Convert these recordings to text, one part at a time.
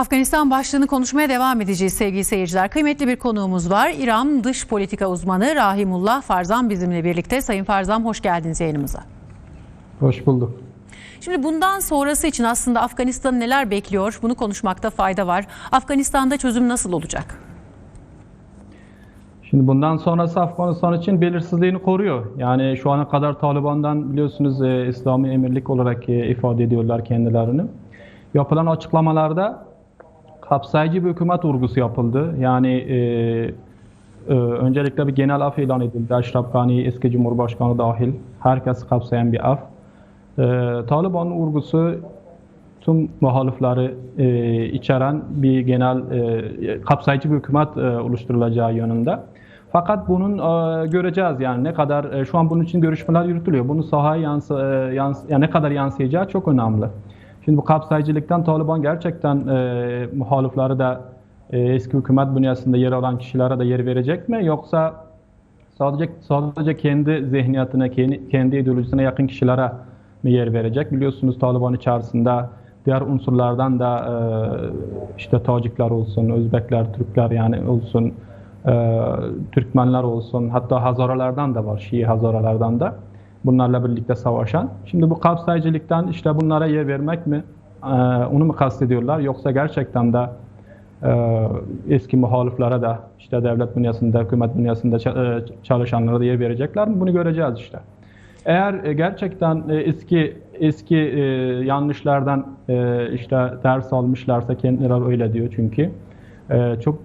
Afganistan başlığını konuşmaya devam edeceğiz sevgili seyirciler. Kıymetli bir konuğumuz var. İran dış politika uzmanı Rahimullah Farzam bizimle birlikte. Sayın Farzam hoş geldiniz yayınımıza. Hoş bulduk. Şimdi bundan sonrası için aslında Afganistan'ı neler bekliyor bunu konuşmakta fayda var. Afganistan'da çözüm nasıl olacak? Şimdi bundan sonrası Afganistan için belirsizliğini koruyor. Yani şu ana kadar Taliban'dan biliyorsunuz e, İslami emirlik olarak e, ifade ediyorlar kendilerini. Yapılan açıklamalarda kapsayıcı bir hükümet vurgusu yapıldı. Yani e, e, öncelikle bir genel af ilan edildi. Eşref Gani eski Cumhurbaşkanı dahil herkesi kapsayan bir af. E, Taliban'ın vurgusu tüm muhalifleri e, içeren bir genel e, kapsayıcı bir hükümet e, oluşturulacağı yönünde. Fakat bunun e, göreceğiz yani ne kadar e, şu an bunun için görüşmeler yürütülüyor. Bunun sahaya yansı, e, yans, yani ne kadar yansıyacağı çok önemli. Şimdi bu kapsayıcılıktan Taliban gerçekten e, muhalifleri de e, eski hükümet bünyesinde yer alan kişilere de yer verecek mi yoksa sadece sadece kendi zihniyetine, kendi, kendi ideolojisine yakın kişilere mi yer verecek? Biliyorsunuz Taliban içerisinde diğer unsurlardan da e, işte Tacikler olsun, Özbekler, Türkler yani olsun, e, Türkmenler olsun, hatta Hazaralardan da var, Şii Hazaralardan da bunlarla birlikte savaşan. Şimdi bu kapsayıcılıktan işte bunlara yer vermek mi, e, onu mu kastediyorlar yoksa gerçekten de e, eski muhaliflere de işte devlet bünyesinde, hükümet bünyesinde e, çalışanlara da yer verecekler mi? Bunu göreceğiz işte. Eğer e, gerçekten eski eski yanlışlardan işte ders almışlarsa kendileri öyle diyor çünkü çok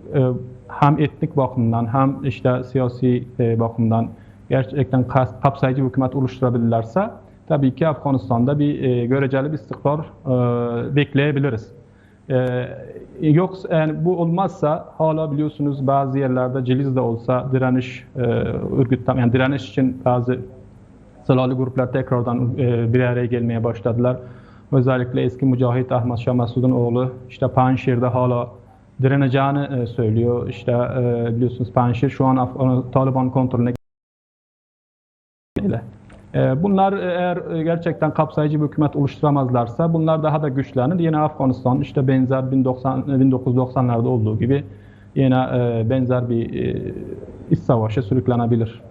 hem etnik bakımdan hem işte siyasi bakımdan gerçekten kapsayıcı bir hükümet oluşturabilirlerse tabii ki Afganistan'da bir e, göreceli bir istikrar e, bekleyebiliriz. E, yoksa yani bu olmazsa hala biliyorsunuz bazı yerlerde Ciliz'de olsa direniş e, örgütlen yani direniş için bazı silahlı gruplar tekrardan e, bir araya gelmeye başladılar. Özellikle eski mücahit Ahmet Şah Mesud'un oğlu işte Panşir'de hala direneceğini e, söylüyor. İşte e, biliyorsunuz Panşir şu an Af- Taliban kontrolüne ile. E, Bunlar eğer gerçekten kapsayıcı bir hükümet oluşturamazlarsa bunlar daha da güçlenir. Yine Afganistan işte benzer 1090, 1990'larda olduğu gibi yine e, benzer bir e, iç savaşa sürüklenebilir.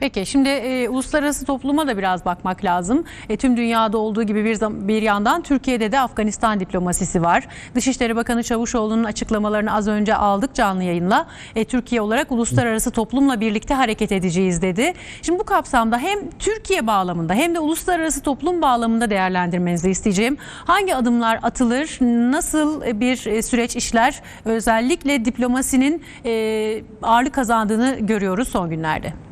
Peki şimdi e, uluslararası topluma da biraz bakmak lazım. E, tüm dünyada olduğu gibi bir, bir yandan Türkiye'de de Afganistan diplomasisi var. Dışişleri Bakanı Çavuşoğlu'nun açıklamalarını az önce aldık canlı yayınla. E, Türkiye olarak uluslararası toplumla birlikte hareket edeceğiz dedi. Şimdi bu kapsamda hem Türkiye bağlamında hem de uluslararası toplum bağlamında değerlendirmenizi isteyeceğim. Hangi adımlar atılır? Nasıl bir e, süreç işler? Özellikle diplomasinin e, ağırlık kazandığını görüyoruz son günlerde.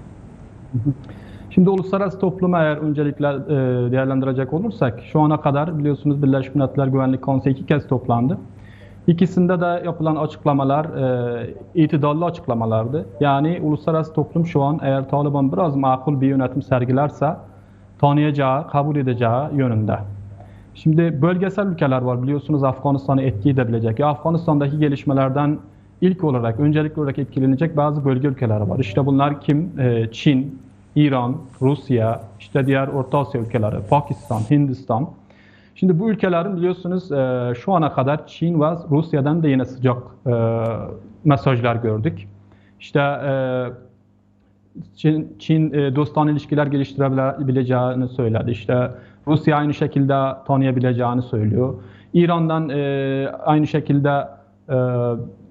Şimdi uluslararası toplumu eğer öncelikle e, değerlendirecek olursak şu ana kadar biliyorsunuz Birleşmiş Milletler Güvenlik Konseyi iki kez toplandı. İkisinde de yapılan açıklamalar e, itidallı açıklamalardı. Yani uluslararası toplum şu an eğer Taliban biraz makul bir yönetim sergilerse tanıyacağı, kabul edeceği yönünde. Şimdi bölgesel ülkeler var biliyorsunuz Afganistan'ı etki edebilecek. Ya Afganistan'daki gelişmelerden ilk olarak, öncelikli olarak etkilenecek bazı bölge ülkeleri var. İşte bunlar kim? Ee, Çin, İran, Rusya, işte diğer Orta Asya ülkeleri, Pakistan, Hindistan. Şimdi bu ülkelerin biliyorsunuz e, şu ana kadar Çin ve Rusya'dan da yine sıcak e, mesajlar gördük. İşte e, Çin, Çin e, dostane ilişkiler geliştirebileceğini söyledi. İşte Rusya aynı şekilde tanıyabileceğini söylüyor. İran'dan aynı şekilde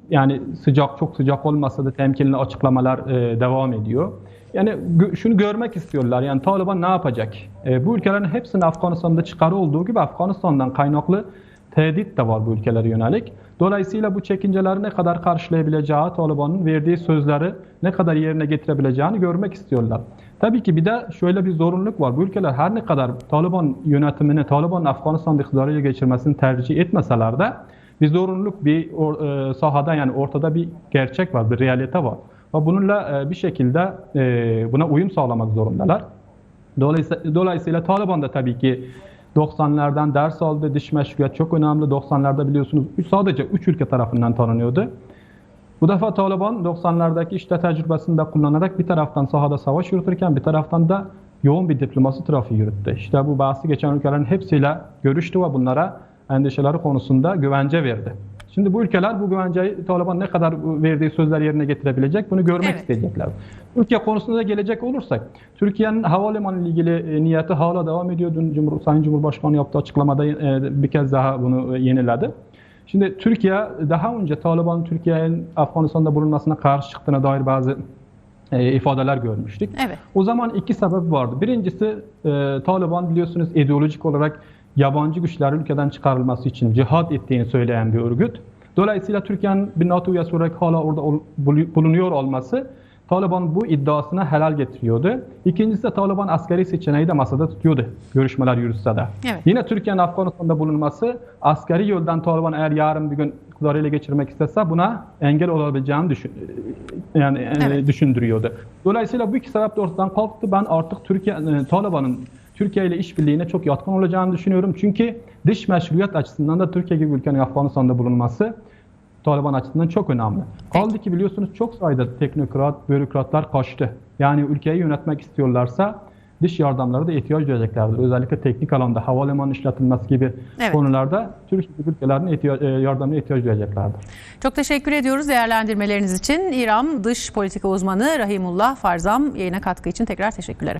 yani sıcak çok sıcak olmasa da temkinli açıklamalar e, devam ediyor. Yani şunu görmek istiyorlar. Yani Taliban ne yapacak? E, bu ülkelerin hepsinin Afganistan'da çıkarı olduğu gibi Afganistan'dan kaynaklı tehdit de var bu ülkelere yönelik. Dolayısıyla bu çekinceleri ne kadar karşılayabileceği, Taliban'ın verdiği sözleri ne kadar yerine getirebileceğini görmek istiyorlar. Tabii ki bir de şöyle bir zorunluluk var. Bu ülkeler her ne kadar Taliban yönetimini, Taliban'ın Afganistan'da iktidarıyla geçirmesini tercih etmeseler de bir zorunluluk, bir or- e, sahada yani ortada bir gerçek var, bir realite var. Ve bununla e, bir şekilde e, buna uyum sağlamak zorundalar. Dolayısıyla, dolayısıyla Taliban da tabii ki 90'lardan ders aldı. Dış meşruiyet çok önemli. 90'larda biliyorsunuz sadece 3 ülke tarafından tanınıyordu. Bu defa Taliban 90'lardaki işte tecrübesini de kullanarak bir taraftan sahada savaş yürütürken bir taraftan da yoğun bir diplomasi trafiği yürüttü. İşte bu bahsi geçen ülkelerin hepsiyle görüştü ve bunlara endişeleri konusunda güvence verdi. Şimdi bu ülkeler bu güvenceyi Taliban ne kadar verdiği sözler yerine getirebilecek bunu görmek Evet. isteyecekler. Türkiye konusunda da gelecek olursak, Türkiye'nin havalimanı ile ilgili e, niyeti hala devam ediyor. Dün Cumhur, Sayın Cumhurbaşkanı yaptığı açıklamada e, bir kez daha bunu e, yeniledi. Şimdi Türkiye daha önce Taliban Türkiye'nin Afganistan'da bulunmasına karşı çıktığına dair bazı e, ifadeler görmüştük. Evet. O zaman iki sebep vardı. Birincisi e, Taliban biliyorsunuz ideolojik olarak yabancı güçlerin ülkeden çıkarılması için cihad ettiğini söyleyen bir örgüt. Dolayısıyla Türkiye'nin bir NATO üyesi olarak hala orada bulunuyor olması Taliban bu iddiasına helal getiriyordu. İkincisi de Taliban askeri seçeneği de masada tutuyordu görüşmeler yürütse de. Evet. Yine Türkiye'nin Afganistan'da bulunması askeri yoldan Taliban eğer yarın bir gün iktidarı ele geçirmek istese buna engel olabileceğini düşün, yani e, Evet. düşündürüyordu. Dolayısıyla bu iki sebep de ortadan kalktı. Ben artık Türkiye e, Taliban'ın Türkiye ile işbirliğine çok yatkın olacağını düşünüyorum. Çünkü dış meşruiyet açısından da Türkiye gibi ülkenin Afganistan'da bulunması Taliban açısından çok önemli. Kaldı ki biliyorsunuz çok sayıda teknokrat, bürokratlar kaçtı. Yani ülkeyi yönetmek istiyorlarsa dış yardımlara da ihtiyaç duyacaklardır. Özellikle teknik alanda havalimanı işletilmesi gibi Evet. konularda Türkiye gibi ülkelerin ihtiyaç, e, yardımına ihtiyaç duyacaklardır. Çok teşekkür ediyoruz değerlendirmeleriniz için. İran Dış Politika Uzmanı Rahimullah Farzam yayına katkı için tekrar teşekkürler.